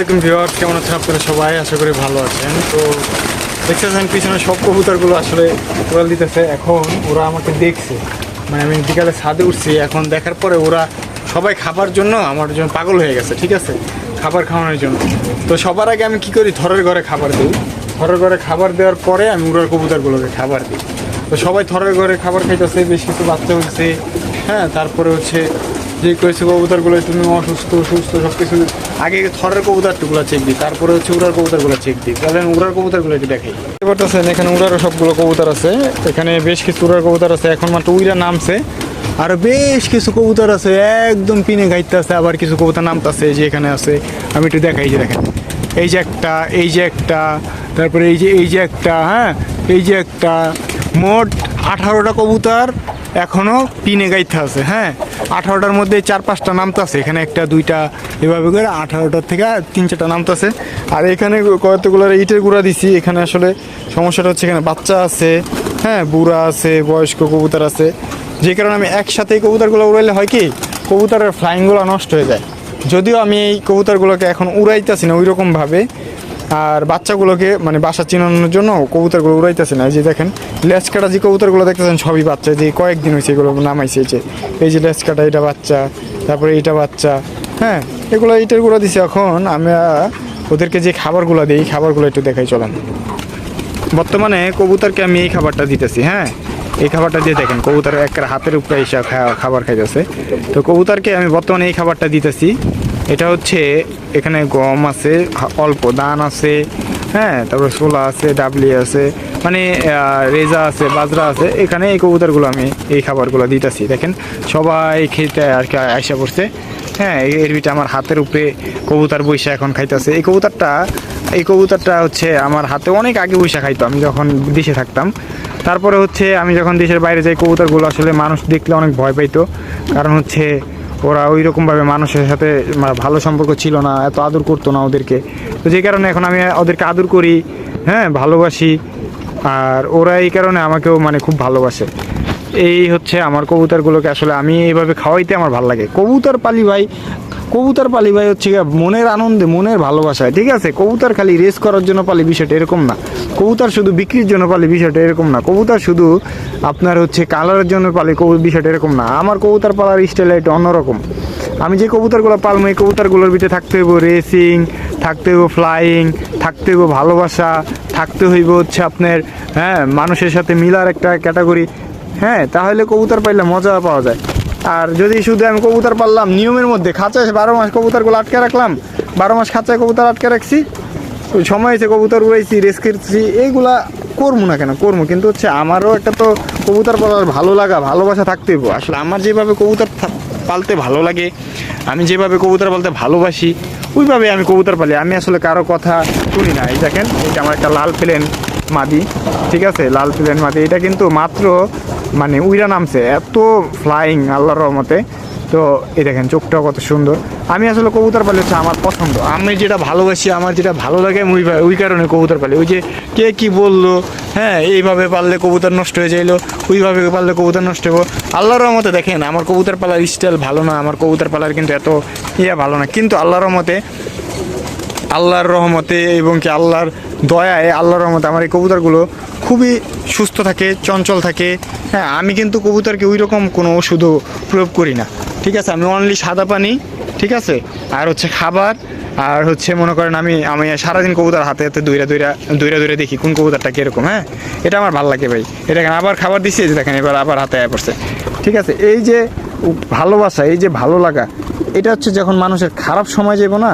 আসসালামাইকুম ভিউয়ার্স, কেমন আছেন আপনারা সবাই? আশা করি ভালো আছেন। তো দেখতেছেন পিছনে সব কবুতরগুলো আসলে উড়াল দিতেছে। এখন ওরা আমাকে দেখছে। মানে আমি বিকালে ছাদে উঠছি। এখন দেখার পরে ওরা সবাই খাবার জন্য আমার জন্য পাগল হয়ে গেছে, ঠিক আছে? খাবার খাওয়ানোর জন্য। তো সবার আগে আমি কি করি? থরের ঘরে খাবার দিই। থরের ঘরে খাবার দেওয়ার পরে আমি উড়ার কবুতরগুলোকে খাবার দিই। তো সবাই থরের ঘরে খাবার খাইতেছে, বেশ কিছু বাচ্চা হচ্ছে হ্যাঁ তারপরে হচ্ছে যে করেছে কবুতরগুলো তুমি অসুস্থ, সুস্থ সব কিছু আগে থরের কবুতরগুলো চেক দিই, তারপরে হচ্ছে উড়ার কবুতরগুলো চেক দিই। তাহলে উড়ার কবুতরগুলো একটু দেখাই। দেখতে এখানে উড়ারও সবগুলো কবুতর আছে। এখানে বেশ কিছু উড়ার কবুতর আছে, এখন মাত্র উইরা নামছে। আর বেশ কিছু কবুতর আছে, একদম পিনে গাইতে আছে, আবার কিছু কবুতর নামতেছে যে এখানে আছে। আমি একটু দেখাই যে দেখেন। এই যে একটা, এই যে একটা, তারপরে এই যে এই যে একটা হ্যাঁ? এই যে একটা, মোট আঠারোটা কবুতর এখনও পিনে গাইতে আছে হ্যাঁ? আঠারোটার মধ্যে চার পাঁচটা নামতাছে, এখানে একটা, দুইটা, এভাবে করে আঠারোটার থেকে তিন চারটা নামতাছে। আর এখানে কতগুলো ইটের গুঁড়া দিছি, এখানে আসলে সমস্যাটা হচ্ছে এখানে বাচ্চা আছে হ্যাঁ বুড়া আছে, বয়স্ক কবুতর আছে। যে কারণে আমি একসাথে কবুতরগুলো উড়াইলে হয় কি, কবুতরের ফ্লাইংগুলো নষ্ট হয়ে যায়। যদিও আমি এই কবুতরগুলোকে এখন উড়াইতেছি না ওই রকমভাবে আর বাচ্চাগুলোকে মানে বাসা চিনানোর জন্য কবুতরগুলো উড়াইতেছে না। এই যে দেখেন লেজ কাটা যে কবুতরগুলো দেখতেছেন, সবই বাচ্চা। যে কয়েকদিন হয়েছে এগুলো নামাইছে যে। এই যে লেজ কাটা এটা বাচ্চা, তারপরে এইটা বাচ্চা হ্যাঁ? এগুলো ইটের গুঁড়ো দিছে এখন। আমরা ওদেরকে যে খাবারগুলো দিই খাবারগুলো একটু দেখাই, চলেন। বর্তমানে কবুতরকে আমি এই খাবারটা দিতেছি হ্যাঁ? এই খাবারটা দিয়ে দেখেন, কবুতর এক হাতের উপরে এসে খাবার খাইতেছে। তো কবুতরকে আমি বর্তমানে এই খাবারটা দিতেছি। এটা হচ্ছে এখানে গম আছে অল্প দান আছে হ্যাঁ তারপরে ছোলা আছে, ডাবলি আছে মানে রেজা আছে, বাজরা আছে। এখানে এই কবুতরগুলো আমি এই খাবারগুলো দিতেছি, দেখেন। সবাই খেতে আর কি আয়সা পড়ছে। হ্যাঁ এর ভিতরে আমার হাতের উপরে কবুতর বৈশা এখন খাইতেছে। এই কবুতরটা এই কবুতরটা হচ্ছে আমার হাতে অনেক আগে বৈশা খাইতো, আমি যখন দেশে থাকতাম। তারপরে হচ্ছে আমি যখন দেশের বাইরে যাই, কবুতরগুলো আসলে মানুষ দেখলে অনেক ভয় পাইতো। কারণ হচ্ছে ওরা ওই রকমভাবে মানুষের সাথে মানে ভালো সম্পর্ক ছিল না, এত আদর করতো না ওদেরকে। তো যে কারণে এখন আমি ওদেরকে আদর করি হ্যাঁ ভালোবাসি, আর ওরা এই কারণে আমাকেও মানে খুব ভালোবাসে। এই হচ্ছে আমার কবুতরগুলোকে আসলে আমি এইভাবে খাওয়াইতে আমার ভালো লাগে। কবুতর পালি ভাই, কবুতর পালি ভাই হচ্ছে মনের আনন্দে, মনের ভালোবাসায়, ঠিক আছে? কবুতর খালি রেস করার জন্য পালি বিষয়টা এরকম না। কবুতর শুধু বিক্রির জন্য পালি বিষয়টা এরকম না। কবুতর শুধু আপনার হচ্ছে কালারের জন্য পালি কবু- বিষয়টা এরকম না। আমার কবুতর পালার স্টাইল একটু অন্যরকম। আমি যে কবুতরগুলো পালবো, এই কবুতরগুলোর ভিতরে থাকতে হইব রেসিং থাকতে হইব ফ্লাইং থাকতে হইব ভালোবাসা, থাকতে হইব হচ্ছে আপনার হ্যাঁ মানুষের সাথে মিলার একটা ক্যাটাগরি হ্যাঁ তাহলে কবুতর পাইলে মজা পাওয়া যায়। আর যদি শুধু আমি কবুতর পারলাম নিয়মের মধ্যে খাঁচায় বারো মাস কবুতরগুলো আটকে রাখলাম, বারো মাস খাঁচায় কবুতর আটকে রাখছি, ওই সময় হয়েছে কবুতর উড়াইছি, রেস করছি, এইগুলা করব না কেন? করব, কিন্তু হচ্ছে আমারও একটা তো কবুতর পালার ভালো লাগা, ভালোবাসা থাকতে হইবো। আসলে আমার যেভাবে কবুতর পালতে ভালো লাগে, আমি যেভাবে কবুতর পালতে ভালোবাসি, ওইভাবে আমি কবুতর পালি। আমি আসলে কারও কথা শুনি না। এই দেখেন, এটা আমার একটা লাল প্লেন মাদি, ঠিক আছে? লাল প্লেন মাদি। এটা কিন্তু মাত্র মানে উইরা নামছে, এত ফ্লাইং আল্লাহর রহমতে। তো এই দেখেন চোখটাও কত সুন্দর। আমি আসলে কবুতর পালি হচ্ছে আমার পছন্দ। আমি যেটা ভালোবাসি, আমার যেটা ভালো লাগে, আমি ওই কারণে কবুতর পালি। ওই যে কে কি বলল হ্যাঁ এইভাবে পারলে কবুতর নষ্ট হয়ে যাইলো, ওইভাবে পারলে কবুতর নষ্ট হব আল্লাহর রহমতে দেখেন, আমার কবুতর পালার স্টাইল ভালো না, আমার কবুতর পালার কিন্তু এত ইয়ে ভালো না। কিন্তু আল্লাহর রহমতে আল্লাহর রহমতে এবং কি আল্লাহর দয়ায়, আল্লাহর রহমতে আমার এই কবুতরগুলো খুবই সুস্থ থাকে, চঞ্চল থাকে। হ্যাঁ আমি কিন্তু কবুতরকে ওই রকম কোনো ওষুধও প্রয়োগ করি না। ঠিক আছে? আমি অনলি সাদা পানি, ঠিক আছে? আর হচ্ছে খাবার, আর হচ্ছে মনে করেন আমি আমি সারাদিন কবুতর হাতে হাতে দইরা দইরা দইরা দইরা দেখি কোন কবুতরটা কীরকম হ্যাঁ? এটা আমার ভালো লাগে ভাই। এটা আবার খাবার দিচ্ছি যে দেখেন, এবার আবার হাতে আয় পড়ছে। ঠিক আছে? এই যে ভালোবাসা, এই যে ভালো লাগা, এটা হচ্ছে যখন মানুষের খারাপ সময় যাব না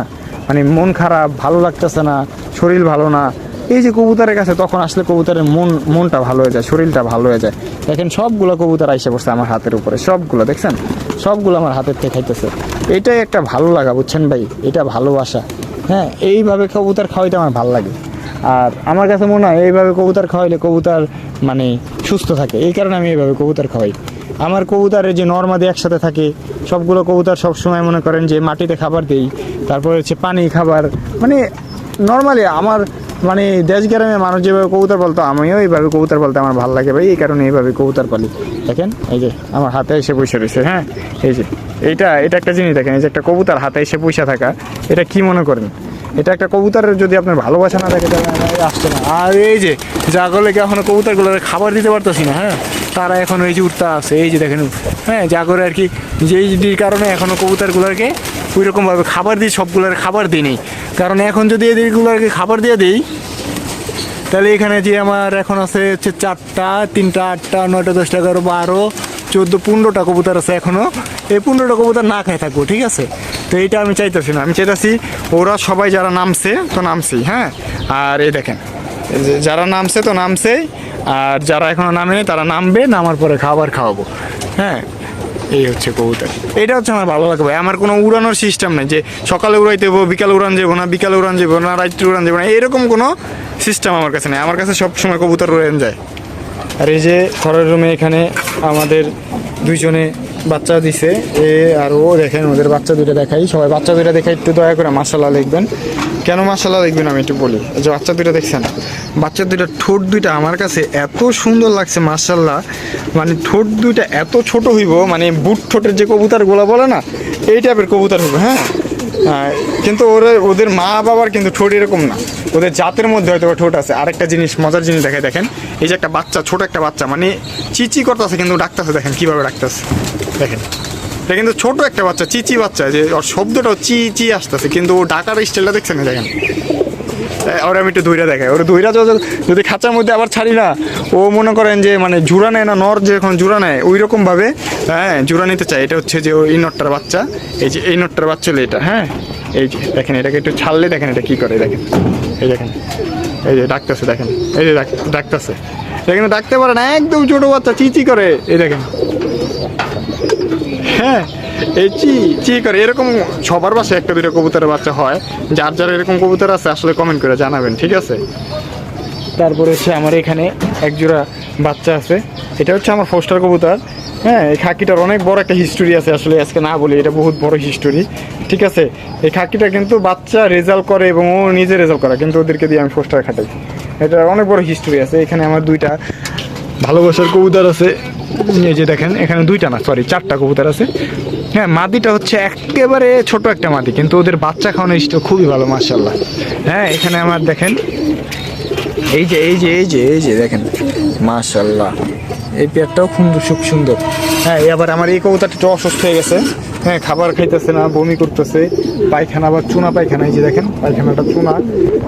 মানে মন খারাপ, ভালো লাগতেছে না, শরীর ভালো না। এই যে কবুতরের কাছে তখন আসলে কবুতরের মন, মনটা ভালো হয়ে যায়, শরীরটা ভালো হয়ে যায়। দেখেন, সবগুলো কবুতর আইসে পড়ছে আমার হাতের উপরে, সবগুলো, দেখছেন? সবগুলো আমার হাতের থেকে খাইতেছে। এটাই একটা ভালো লাগা, বুঝছেন ভাই? এটা ভালোবাসা। হ্যাঁ এইভাবে কবুতর খাওয়াইতে আমার ভালো লাগে। আর আমার কাছে মনে হয়, এইভাবে কবুতর খাওয়াইলে কবুতর মানে সুস্থ থাকে। এই কারণে আমি এইভাবে কবুতর খাওয়াই। আমার কবুতরের যে নর্মাদি একসাথে থাকে, সবগুলো কবুতর সব সময় মনে করেন যে মাটিতে খাবার দেই। তারপরে হচ্ছে পানি খাবার। মানে নর্মালি আমার মানে দেশ গ্রামে মানুষ যেভাবে কবুতর বলতো আমিও এইভাবে কবুতর বলতে আমার ভালো লাগে ভাই, এই কারণে এইভাবে কবুতর পালি। দেখেন, এই যে আমার হাতে এসে পয়সা রয়েছে হ্যাঁ? এই যে, এইটা এটা একটা জিনিস দেখেন, এই যে একটা কবুতর হাতে এসে পয়সা থাকা, এটা কি মনে করেন? এটা একটা কবুতরের যদি আপনার ভালোবাসা না থাকে, তাহলে আসছে না। আর এই যে যা করলে কি এখনও কবুতরগুলো খাবার দিতে পারতেছি না হ্যাঁ? তারা এখন এই যে উঠতে আছে এই যে দেখেন হ্যাঁ যা করে আর কি, যেই কারণে এখনও কবুতরগুলোকে ওই রকমভাবে খাবার দিই, সবগুলোর খাবার দিই নেই। কারণ এখন যদি এদেরগুলোকে খাবার দিয়ে দিই, তাহলে এখানে যে আমার এখন আছে হচ্ছে চারটা, তিনটা, আটটা, নয়টা, দশটা, এগারো, বারো, চোদ্দ, পনেরোটা কবুতর আছে এখনও এই পনেরোটা কবুতর না খাই থাকব, ঠিক আছে? তো এইটা আমি চাইতেছি না। আমি চাইতেছি ওরা সবাই যারা নামছে তো নামছেই হ্যাঁ? আর এই দেখেন যারা নামছে তো নামছেই আর যারা এখনও নামেনি, তারা নামবে, নামার পরে খাবার খাওয়াবো। হ্যাঁ এই হচ্ছে কবুতর। এটা হচ্ছে আমার ভালো লাগবে। আমার কোনো উড়ানোর সিস্টেম নেই যে সকালে উড়াইতে দেবো বিকালে উড়ান যাব না, বিকালে উড়ান যাব না, রাত্রে উড়ান যাব না, এরকম কোনো সিস্টেম আমার কাছে নেই। আমার কাছে সবসময় কবুতর উড়ান যায়। আর এই যে ঘরের রুমে এখানে আমাদের দুইজনে বাচ্চা দিছে। এ আর ও দেখেন ওদের বাচ্চা দুইটা দেখাই। সবাই বাচ্চা দুইটা দেখে একটু দয়া করে মাসাল্লাহ লিখবেন। কেন মাসাল্লাহ লিখবেন আমি একটু বলি? যে বাচ্চা দুইটা দেখছেন? বাচ্চা দুইটা ঠোঁট দুইটা আমার কাছে এত সুন্দর লাগছে মাসাল্লাহ মানে ঠোঁট দুইটা এত ছোট হইব মানে বুট ঠোঁটের যে কবুতরগুলো বলে না এই টাইপের কবুতর হইব হ্যাঁ, কিন্তু ওরা, ওদের মা বাবার কিন্তু ঠোঁট এরকম না। ওদের জাতের মধ্যে হয়তো ঠোঁট আছে। আরেকটা জিনিস, মজার জিনিস দেখে দেখেন। এই যে একটা বাচ্চা, ছোট একটা বাচ্চা মানে চিচি করতেছে কিন্তু ডাকতেছে, দেখেন কীভাবে ডাকতেছে। দেখেন, এটা কিন্তু ছোট একটা বাচ্চা, চিচি বাচ্চা, যে ওর শব্দটাও চি চি আসতেছে, কিন্তু ও ডাকার স্টাইলটা দেখছেন দেখেন। ওরা আমি একটু দইরা দেখাই। ওরা দইরা যদি খাঁচার মধ্যে আবার ছাড়ি না, ও মনে করেন যে মানে জুড়া নেয় না, নর যখন জুড়া নেয় ওই রকমভাবে হ্যাঁ জুড়া নিতে চায়। এটা হচ্ছে যে ওই নটটার বাচ্চা। এই যে, এই নটটার বাচ্চা হলো এটা হ্যাঁ? এই যে, দেখেন, এটাকে একটু ছাড়লে দেখেন এটা কি করে দেখেন। এই দেখেন, এই যে ডাকতেছে, দেখেন। এই যে ডাক- ডাকতেছে। কিন্তু ডাকতে পারে না, একদম ছোটো বাচ্চা চিচি করে। এই দেখেন। হ্যাঁ এই চি চি করে? এরকম সবার বাসায় একটা দুটো কবুতরের বাচ্চা হয়। যার যার এরকম কবুতর আছে, আসলে কমেন্ট করে জানাবেন, ঠিক আছে? তারপরে হচ্ছে আমার এখানে এক জোড়া বাচ্চা আছে। এটা হচ্ছে আমার ফোস্টার কবুতর। হ্যাঁ এই খাকিটার অনেক বড় একটা হিস্টোরি আছে, আসলে আজকে না বলি, এটা বহুত বড় হিস্টোরি ঠিক আছে? এই খাকিটা কিন্তু বাচ্চা রেজাল্ট করে এবং ও নিজে রেজাল্ট করে, কিন্তু ওদেরকে দিয়ে আমি ফোস্টার খাটাই। এটা অনেক বড় হিস্টোরি আছে। এখানে আমার দুইটা ভালোবাসার কবুতর আছে। এই যে দেখেন, এখানে দুইটা না সরি চারটা কবুতর আছে। হ্যাঁ মাদিটা হচ্ছে একেবারে ছোট একটা মাদি, কিন্তু ওদের বাচ্চা খাওয়ানোর ইষ্ট খুবই ভালো মার্শাল্লাহ হ্যাঁ এখানে আমার দেখেন, এই যে এই যে এই যে এই যে, দেখেন মাশাল্লাহ এই পেয়ারটাও সুন্দর খুব সুন্দর। হ্যাঁ আবার আমার এই কবুতরটা একটু অসুস্থ হয়ে গেছে। হ্যাঁ খাবার খাইতেছে না, বমি করতেছে। পায়খানা আবার চুনা পায়খানা, এই যে দেখেন, পায়খানাটা চুনা।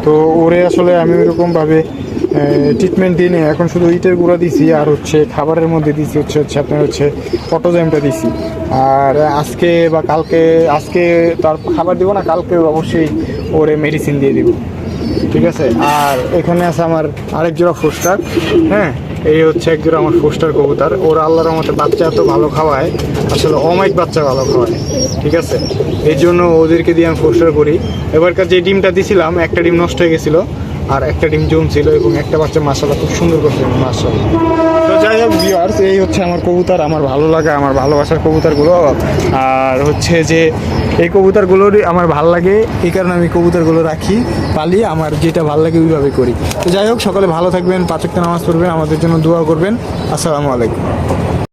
তো ওরে আসলে আমি ওইরকমভাবে ট্রিটমেন্ট দিই নি। এখন শুধু ইটের গুঁড়া দিছি, আর হচ্ছে খাবারের মধ্যে দিছি হচ্ছে হচ্ছে আপনার হচ্ছে পটোজাইমটা দিছি। আর আজকে বা কালকে, আজকে তার খাবার দিব না, কালকে অবশ্যই ওরে মেডিসিন দিয়ে দিব। ঠিক আছে? আর এখানে আছে আমার আরেক জোড়া ফোস্টার হ্যাঁ? এই হচ্ছে এক জোড়া আমার ফোস্টার কবুতর। ওরা আল্লাহর মতে বাচ্চা এত ভালো খাওয়ায়, আসলে অমাইক বাচ্চা ভালো খাওয়ায়। ঠিক আছে? এই জন্য ওদেরকে দিয়ে আমি ফোস্টার করি। এবারকার যে ডিমটা দিছিলাম, একটা ডিম নষ্ট হয়ে গেছিল। আর একটা ডিম জমছিল এবং একটা বাচ্চা মাসালা খুব সুন্দর করছে মাসালা তো যাই হোক ভিউয়ার্স এই হচ্ছে আমার কবুতর, আমার ভালো লাগা, আমার ভালোবাসার কবুতরগুলো। আর হচ্ছে যে, এই কবুতরগুলোরই আমার ভালো লাগে, এই কারণে আমি কবুতরগুলো রাখি, পালি, আমার যেটা ভালো লাগে ওইভাবে করি। তো যাই হোক, সকালে ভালো থাকবেন পাঁচকটা নামাজ পড়বেন, আমাদের জন্য দোয়া করবেন। আসসালামু আলাইকুম।